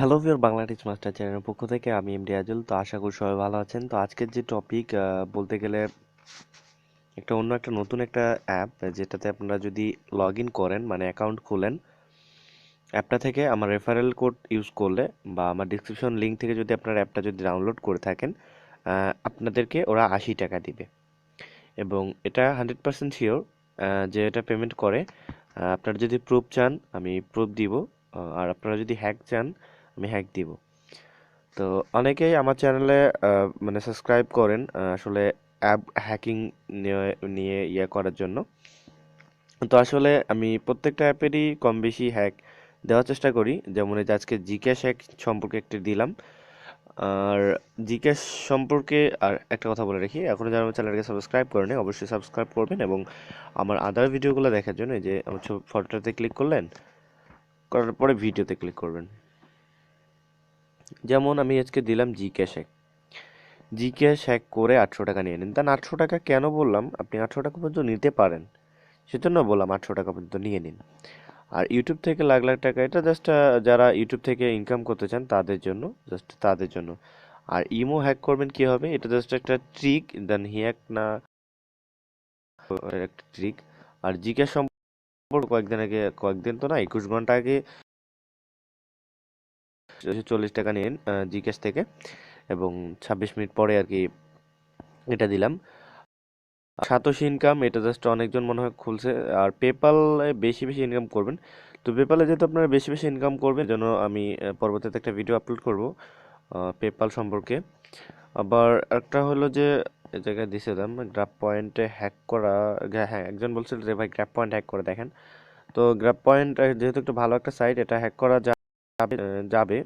Hello ভিউর Bangla teach master চ্যানেলের পক্ষ থেকে আমি এমডি আজুল তো আশা করি সবাই ভালো আছেন। তো আজকের যে টপিক বলতে গেলে একটা অন্য একটা নতুন একটা অ্যাপ যেটাতে আপনারা যদি লগ ইন করেন মানে অ্যাকাউন্ট খুলেন, অ্যাপটা থেকে আমার রেফারেল কোড ইউজ করলে বা আমার ডিসক্রিপশন লিঙ্ক থেকে যদি আপনার অ্যাপটা যদি ডাউনলোড করে থাকেন আপনাদেরকে ওরা আশি টাকা দিবে। এবং এটা হান্ড্রেড পার্সেন্ট শিওর যে এটা পেমেন্ট করে। আপনারা যদি প্রুফ চান, আমি প্রুফ দিব। আর আপনারা যদি হ্যাক চান আমি হ্যাক দিব। তো অনেকেই আমার চ্যানেলে মানে সাবস্ক্রাইব করেন আসলে অ্যাপ হ্যাকিং নিয়ে ইয়ে করার জন্য। তো আসলে আমি প্রত্যেকটা অ্যাপেরই কম বেশি হ্যাক দেওয়ার চেষ্টা করি। যেমন এই যে আজকে জিক্যাশ হ্যাক সম্পর্কে একটি দিলাম। আর জিক্যাশ সম্পর্কে আর একটা কথা বলে রাখি এখনও যারা আমার চ্যানেলকে সাবস্ক্রাইব করেনি, অবশ্যই সাবস্ক্রাইব করবেন এবং আমার আদার ভিডিওগুলো দেখার জন্য যে আমার ফটোটাতে ক্লিক করলেন, করার পরে ভিডিওতে ক্লিক করবেন। যেমন আমি আজকে দিলাম G cash hack G cash hack করে আটশো টাকা নিয়ে নিন। তাহলে আটশো টাকা কেন বললাম? আপনি আটশো টাকা পর্যন্ত নিতে পারেন। সেজন্য বললাম আটশো টাকা পর্যন্ত নিয়ে নিন। আর ইউটিউব থেকে লাখ লাখ টাকা, এটা জাস্ট যারা ইউটিউব থেকে ইনকাম করতে চান, তাদের জন্য জাস্ট তাদের জন্য। আর ইমো হ্যাক করবেন কি হবে? এটা জাস্ট একটা ট্রিক দেন হ্যাক না, একটা ট্রিক আর জিজ্ঞাসা সম্পর্কে কয়েকদিন আগে, কয়েকদিন তো না, একুশ ঘণ্টা আগে চল্লিশ টাকা নিন জিজ্ঞেস থেকে এবং ছাব্বিশ মিনিট পরে আর কি এটা দিলাম। সাতোশি ইনকাম এটা জাস্ট অনেকজন মনে হয় খুলছে। আর পেপাল বেশি বেশি ইনকাম করবেন। তো পেপালে যেহেতু আপনারা বেশি বেশি ইনকাম করবেন জন্য আমি পরবর্তীতে একটা ভিডিও আপলোড করব পেপাল সম্পর্কে। আবার একটা হলো যে জায়গায় দিয়েছিলাম গ্রাফ পয়েন্টে হ্যাক করা হ্যাঁ একজন বলছিল যে, ভাই গ্রাফ পয়েন্ট হ্যাক করে দেখেন। তো গ্রাফ পয়েন্ট যেহেতু একটা ভালো একটা সাইট এটা হ্যাক করা যাবে যাবে।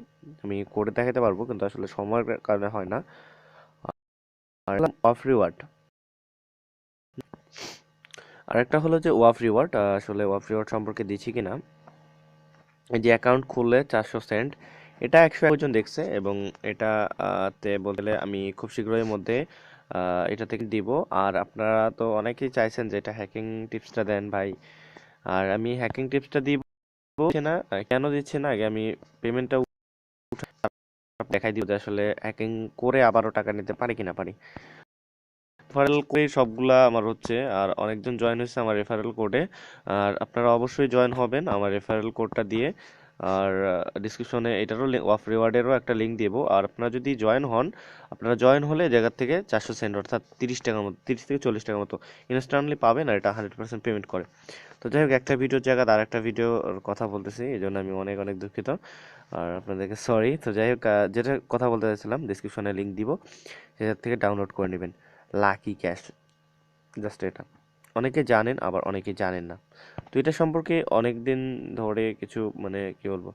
আমি করে দেখাতে পারব, কিন্তু আসলে সময়ের কারণে হয় না। Of reward. আরেকটা হলো যে ওয়াফ রিওয়ার্ড আসলে ওয়াফ রিওয়ার্ড সম্পর্কে দিচ্ছি কিনা। এই যে অ্যাকাউন্ট খুললে চারশো সেন্ট, এটা একশো একজন দেখছে এবং এটা তে বলতে আমি খুব শীঘ্রই মধ্যে এটা থেকে দিব। আর আপনারা তো অনেকেই চাইছেন যে এটা হ্যাকিং টিপসটা দেন ভাই। আর আমি হ্যাকিং টিপসটা দিব দিচ্ছে না কেন দিচ্ছে না? আগে আমি পেমেন্টটা দেখাই দিব যে আসলে হ্যাকিং করে আবারও টাকা নিতে পারি কিনা পারি। রেফারেল কোডে সবগুলা আমার হচ্ছে, আর অনেকজন জয়েন হয়েছে আমার রেফারেল কোডে আর আপনারা অবশ্যই জয়েন হবেন আমার রেফারেল কোডটা দিয়ে। আর ডিসক্রিপশনে এটারও অফ রিওয়ার্ডেরও একটা লিঙ্ক দেবো। আর আপনারা যদি জয়েন হন, আপনারা জয়েন হলে জায়গা থেকে চারশো সেন্ট অর্থাৎ তিরিশ টাকার মতো, তিরিশ থেকে চল্লিশ টাকার মতো ইনস্ট্যান্টলি পাবেন আর এটা হান্ড্রেড পার্সেন্ট পেমেন্ট করে। তো যাই হোক, একটা ভিডিওর জায়গায় আর একটা ভিডিওর কথা বলতেছি, এই জন্য আমি অনেক অনেক দুঃখিত। আর আপনাদেরকে সরি তো যাই হোক যেটা কথা বলতে চাইছিলাম ডিসক্রিপশনে লিঙ্ক দিব। সেটার থেকে ডাউনলোড করে নেবেন। লাকি ক্যাশ জাস্ট এটা। অনেকে জানেন, আবার অনেকে জানেন না। তো এটা সম্পর্কে অনেক দিন ধরে কিছু মানে কি বলব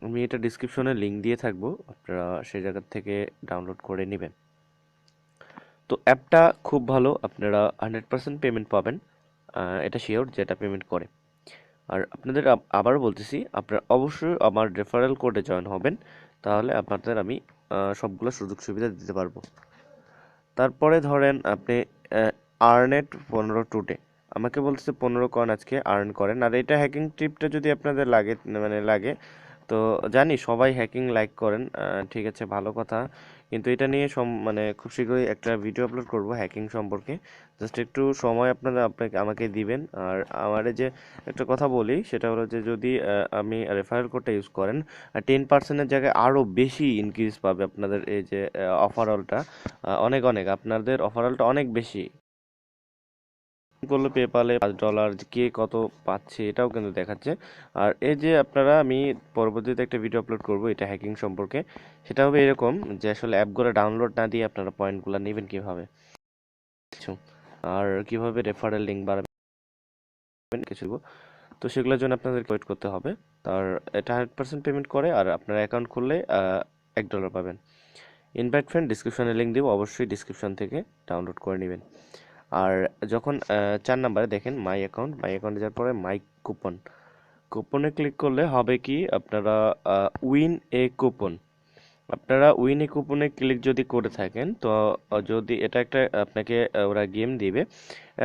আমি এটা ডিসক্রিপশনে লিঙ্ক দিয়ে থাকব। আপনারা সেই জায়গা থেকে ডাউনলোড করে নেবেন। তো অ্যাপটা খুব ভালো, আপনারা হান্ড্রেড পার্সেন্ট পেমেন্ট পাবেন। এটা শিওর যেটা পেমেন্ট করে। আর আপনাদের আব- আবারও বলতেছি, আপনারা অবশ্যই আমার রেফারেল কোডে জয়েন হবেন, তাহলে আপনাদের আমি সবগুলো সুযোগ সুবিধা দিতে পারব। তারপরে ধরেন আপনি আর্নেট পনেরো টুডে আমাকে বলতেছে পনেরো কয়েন আজকে আর্ন করেন। আর এটা হ্যাকিং ট্রিপটা যদি আপনাদের লাগে মানে লাগে, তো জানি সবাই হ্যাকিং লাইক করেন ঠিক আছে, ভালো কথা। কিন্তু এটা নিয়ে সম মানে খুব শীঘ্রই একটা ভিডিও আপলোড করব হ্যাকিং সম্পর্কে। জাস্ট একটু সময় আপনারা আপনাকে, আমাকে দিবেন। আর আমার যে একটা কথা বলি, সেটা হলো যে যদি আমি রেফারেল কোডটা ইউজ করেন টেন পার্সেন্টের জায়গায় আরও বেশি ইনক্রিজ পাবে আপনাদের এই যে অফারঅলটা অনেক অনেক। আপনাদের অফারঅলটা অনেক বেশি। করলে পেপালে পাঁচ ডলার কে কত পাচ্ছে এটাও কিন্তু দেখাচ্ছে। আর এই যে আপনারা, আমি পরবর্তীতে একটা ভিডিও আপলোড করব, এটা হ্যাকিং সম্পর্কে। সেটা হবে এরকম যে আসলে অ্যাপগুলো ডাউনলোড না দিয়ে আপনারা পয়েন্টগুলো নেবেন কীভাবে? আর কীভাবে রেফারেল লিঙ্ক বাড়াবেন কিছু তো সেগুলোর জন্য আপনাদের ওয়েট করতে হবে। তার এটা হান্ড্রেড পার্সেন্ট পেমেন্ট করে আর আপনার অ্যাকাউন্ট খুললে এক ডলার পাবেন। ইনভাইট ফ্রেন্ড ডিসক্রিপশনে লিঙ্ক দিব, অবশ্যই ডিসক্রিপশন থেকে ডাউনলোড করে নেবেন। আর যখন চার নাম্বারে দেখেন মাই অ্যাকাউন্ট মাই অ্যাকাউন্টে যাওয়ার পরে মাই কুপন কুপনে ক্লিক করলে হবে কি, আপনারা উইন এ কুপন আপনারা উইন এ কুপনে ক্লিক যদি করে থাকেন, তো যদি এটা একটা, আপনাকে ওরা গেম দিবে।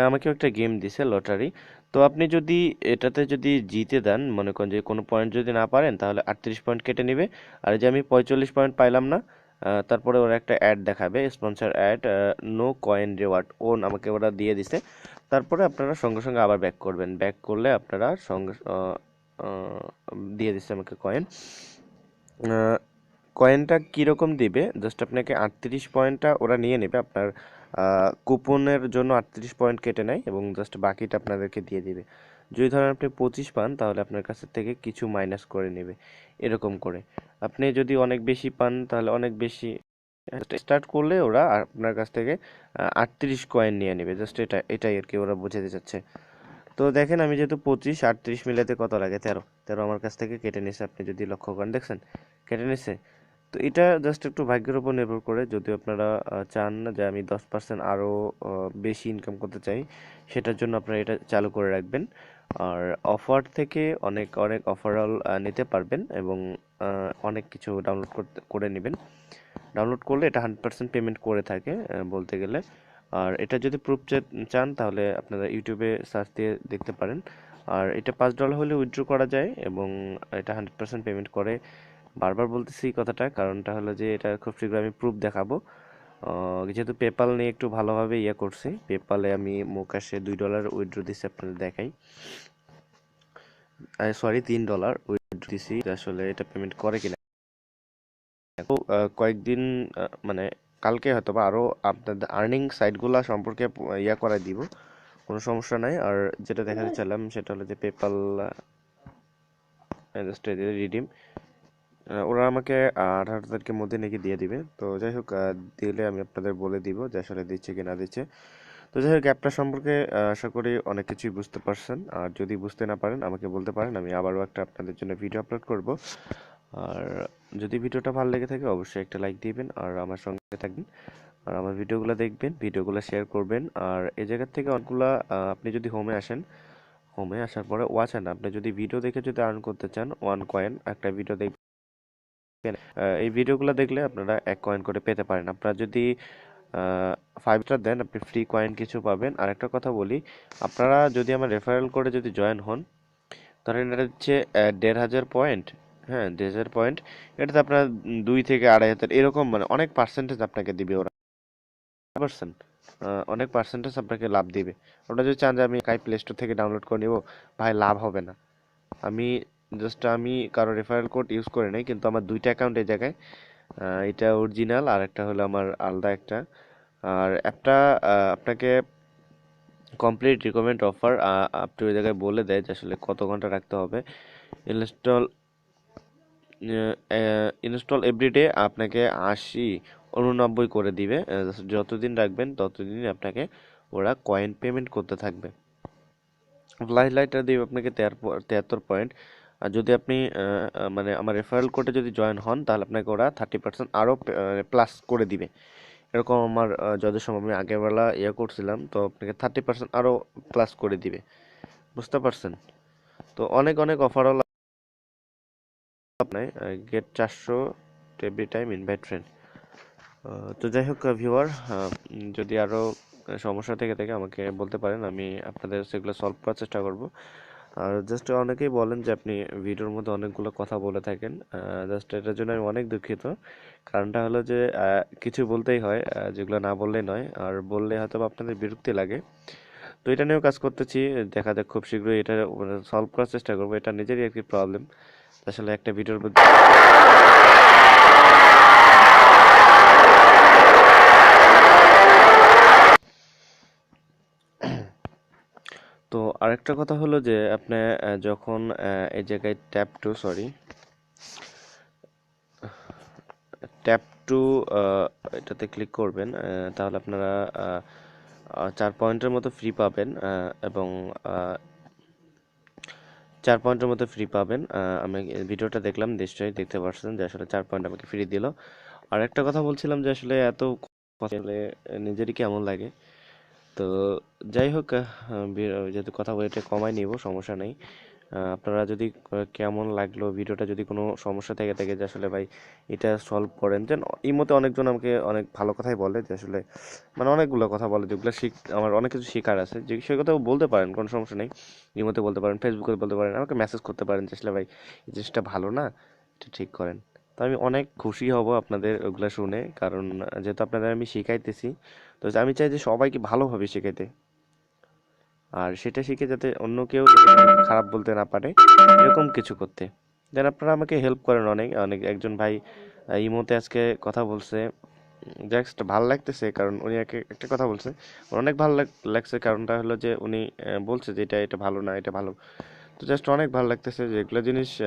আমাকেও একটা গেম দিছে লটারি। তো আপনি যদি এটাতে যদি জিতে দেন, মনে করেন যে কোনো পয়েন্ট যদি না পারেন, তাহলে আটত্রিশ পয়েন্ট কেটে নেবে। আর যে আমি পঁয়তাল্লিশ পয়েন্ট পাইলাম না তারপরে ওরা একটা অ্যাড দেখাবে sponsor ad no coin reward on আমাকে ওরা দিয়ে দিছে। তারপরে আপনারা সঙ্গে সঙ্গে আবার ব্যাক করবেন। ব্যাক করলে আপনারা সঙ্গে দিয়ে দিচ্ছে আমাকে কয়েন কয়েনটা কীরকম দিবে? জাস্ট আপনাকে আটত্রিশ পয়েন্টটা ওরা নিয়ে নেবে। আপনার কুপনের জন্য আটত্রিশ পয়েন্ট কেটে নেয় এবং জাস্ট বাকিটা আপনাদেরকে দিয়ে দিবে। যদি ধরেন আপনি পঁচিশ পান, তাহলে আপনার কাছ থেকে কিছু মাইনাস করে নেবে, এরকম করে। আপনি যদি অনেক বেশি পান, তাহলে অনেক বেশি স্টার্ট করলে ওরা আপনার কাছ থেকে আটত্রিশ কয়েন নিয়ে নেবে। জাস্ট এটা, এটাই আর কি ওরা বোঝাতে চাচ্ছে। তো দেখেন আমি যেহেতু পঁচিশ, আটত্রিশ মিলাতে কত লাগে? তেরো। তেরো আমার কাছ থেকে কেটে নিছে, আপনি যদি লক্ষ্য করেন, দেখছেন? কেটে নিছে। তো এটা জাস্ট একটু ভাগ্যের উপর নির্ভর করে। যদি আপনারা চান যে আমি দশ পার্সেন্ট আরও বেশি ইনকাম করতে চাই, সেটার জন্য আপনারা এটা চালু করে রাখবেন। আর অফার থেকে অনেক অনেক অফারঅল নিতে পারবেন এবং অনেক কিছু ডাউনলোড করতে, করে নেবেন। ডাউনলোড করলে এটা হান্ড্রেড পার্সেন্ট পেমেন্ট করে থাকে বলতে গেলে। আর এটা যদি প্রুফ চান তাহলে আপনারা ইউটিউবে সার্চ দিয়ে দেখতে পারেন। আর এটা পাঁচ ডলার হলে উইথড্র করা যায় এবং এটা হান্ড্রেড পার্সেন্ট পেমেন্ট করে বারবার বলতেছি এই কথাটা কারণটা হলো যে এটা খুব শীঘ্র আমি প্রুফ দেখাবো। যেহেতু পেপাল নিয়ে একটু ভালোভাবে ইয়ে করছি পেপালে আমি মোকাশে দুই ডলার উইথড্র দিচ্ছি আপনাদের দেখাই। সরি তিন ডলার উইথড্র দিছি আসলে এটা পেমেন্ট করে কিনা। তো কয়েকদিন মানে কালকে হয়তো বা আরও আপনাদের আর্নিং সাইটগুলো সম্পর্কে ইয়া করে দিব কোনো সমস্যা নাই। আর যেটা দেখাতে চাইলাম সেটা হলো যে পেপাল রিডিম ওরা আমাকে আঠারো তারিখের মধ্যে নাকি দিয়ে দিবে। তো যাই হোক দিলে আমি আপনাদের বলে দিব যে আসলে দিচ্ছে কি না দিচ্ছে। তো যাই হোক, অ্যাপটা সম্পর্কে আশা করি অনেক কিছুই বুঝতে পারছেন। আর যদি বুঝতে না পারেন, আমাকে বলতে পারেন, আমি আবারও একটা আপনাদের জন্য ভিডিও আপলোড করব। আর যদি ভিডিওটা ভালো লেগে থাকে, অবশ্যই একটা লাইক দিবেন আর আমার সঙ্গে থাকবেন। আর আমার ভিডিওগুলো দেখবেন, ভিডিওগুলো শেয়ার করবেন। আর এই জায়গার থেকে অনেকগুলা আপনি যদি হোমে আসেন হোমে আসার পরে, ওয়াচ আপনি যদি ভিডিও দেখে যদি আর্ন করতে চান ওয়ান কয়েন একটা ভিডিও দেখবেন। আহ, এই ভিডিওগুলো দেখলে আপনারা এক কয়েন করে পেতে পারেন। আপনারা যদি ফাইভ স্টার দেন আপনি ফ্রি কয়েন কিছু পাবেন। আর একটা কথা বলি আপনারা যদি আমার রেফারেল করে যদি জয়েন হন ধরেন এটা হচ্ছে দেড় হাজার পয়েন্ট হ্যাঁ দেড় হাজার পয়েন্ট এটাতে আপনার দুই থেকে আড়াই হাজার এরকম মানে অনেক পার্সেন্টেজ আপনাকে দিবে ওরা। পার্সেন্ট অনেক পার্সেন্টেজ আপনাকে লাভ দিবে। ওটা যদি চান যে আমি কাই প্লে স্টোর থেকে ডাউনলোড করে নিব ভাই লাভ হবে না। আমি জাস্ট আমি কারও রেফারেল কোড ইউজ করে নাই, কিন্তু আমার দুইটা অ্যাকাউন্ট এই জায়গায় এটা অরিজিনাল আর একটা হলো আমার আলাদা একটা। আর অ্যাপটা আপনাকে কমপ্লিট রিকমেন্ড অফার আপনি ওই জায়গায় বলে দেয় যে আসলে কত ঘণ্টা রাখতে হবে। ইনস্টল ইনস্টল এভরিডে আপনাকে আশি, উননব্বই করে দিবে। যতদিন রাখবেন ততদিন আপনাকে ওরা কয়েন পেমেন্ট করতে থাকবে। ফ্লাইট লাইটার দিবে আপনাকে তেহাত্তর পয়েন্ট আর যদি আপনি মানে আমার রেফারেল কোডে যদি জয়েন হন, তাহলে আপনাকে ওরা থার্টি পার্সেন্ট আরও প্লাস করে দিবে। এরকম আমার যত সময় আমি আগের বেলা ইয়ে করছিলাম, তো আপনাকে থার্টি পার্সেন্ট আরও প্লাস করে দিবে। বুঝতে পারছেন? তো অনেক অনেক অফারও আপনার গেট চারশো এভরি টাইম ইনভাইট ফ্রেন্ড তো যাই হোক ভিউয়ার যদি আরও সমস্যা থেকে থাকে, আমাকে বলতে পারেন, আমি আপনাদের সেগুলো সলভ করার চেষ্টা করব। আর জাস্ট অনেকেই বলেন যে আপনি ভিডিওর মধ্যে অনেকগুলো কথা বলে থাকেন। জাস্ট এটার জন্য আমি অনেক দুঃখিত। কারণটা হলো যে কিছু বলতেই হয় যেগুলো না বললেই নয়। আর বললে হয়তো আপনাদের বিরক্তি লাগে। তো এটা নিয়েও কাজ করতেছি, দেখা যাক খুব শীঘ্রই এটা সলভ করার চেষ্টা করব। এটা নিজেরই একটি প্রবলেম আসলে একটা ভিডিওর মধ্যে তো আরেকটা কথা হলো যে আপনি যখন এই জায়গায় tap to, sorry, tap to এটাতে ক্লিক করবেন তাহলে আপনারা চার পয়েন্টের মতো ফ্রি পাবেন এবং চার পয়েন্টের মতো ফ্রি পাবেন। আমি ভিডিওটা দেখলাম, নিশ্চয়ই দেখতে পাচ্ছেন যে আসলে চার পয়েন্ট আমাকে ফ্রি দিল। আর একটা কথা বলছিলাম যে আসলে এত নিজেরই কেমন লাগে? তো যাই হোক যেহেতু কথা বলে এটা কমাই নিব, সমস্যা নেই। আপনারা যদি কেমন লাগল ভিডিওটা, যদি কোনো সমস্যা থেকে থাকে যে আসলে ভাই এটা সলভ করেন, যেন ইমোতে অনেকজন আমাকে অনেক ভালো কথাই বলে যে আসলে মানে অনেকগুলো কথা বলে, যেগুলো শিখ, আমার অনেক কিছু শেখার আছে, যে সে কথাও বলতে পারেন, কোনো সমস্যা নেই। ইমোতে বলতে পারেন ফেসবুকে বলতে পারেন, আমাকে মেসেজ করতে পারেন যে আসলে ভাই এই জিনিসটা ভালো না, এটা ঠিক করেন। তো আমি অনেক খুশি হব আপনাদের ওগুলো শুনে, কারণ যেহেতু আপনাদের আমি শেখাইতেছি তো আমি চাই যে সবাইকে ভালোভাবে শেখাইতে। আর সেটা শিখে যাতে অন্য কেউ খারাপ বলতে না পারে, এরকম কিছু করতে। দেন আপনারা আমাকে হেল্প করেন অনেক অনেক একজন ভাই ইমোতে আজকে কথা বলছে। জাস্ট ভালো লাগতেছে কারণ উনি একে- একটা কথা বলছে। অনেক ভালো লাগছে কারণটা হলো যে উনি বলছে যে এটা এটা ভালো না, এটা ভালো। তো জাস্ট অনেক ভালো লাগতেছে যে এগুলো জিনিস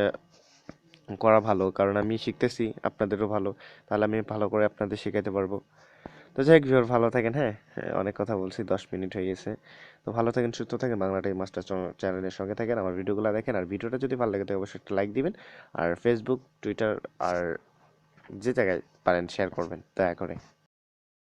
করা ভালো। কারণ আমি শিখতেছি, আপনাদেরও ভালো। তাহলে আমি ভালো করে আপনাদের শেখাতে পারব। তো যাই হোক ভালো থাকেন হ্যাঁ? হ্যাঁ, অনেক কথা বলছি দশ মিনিট হয়ে গেছে। তো ভালো থাকেন সুস্থ থাকেন বাংলা টাইম মাস্টার চ্যানেলের সঙ্গে থাকেন আমার ভিডিওগুলো দেখেন আর ভিডিওটা যদি ভালো লাগে তো অবশ্যই একটা লাইক দিবেন আর ফেসবুক টুইটার আর যে জায়গায় পারেন শেয়ার করবেন। দয়া করে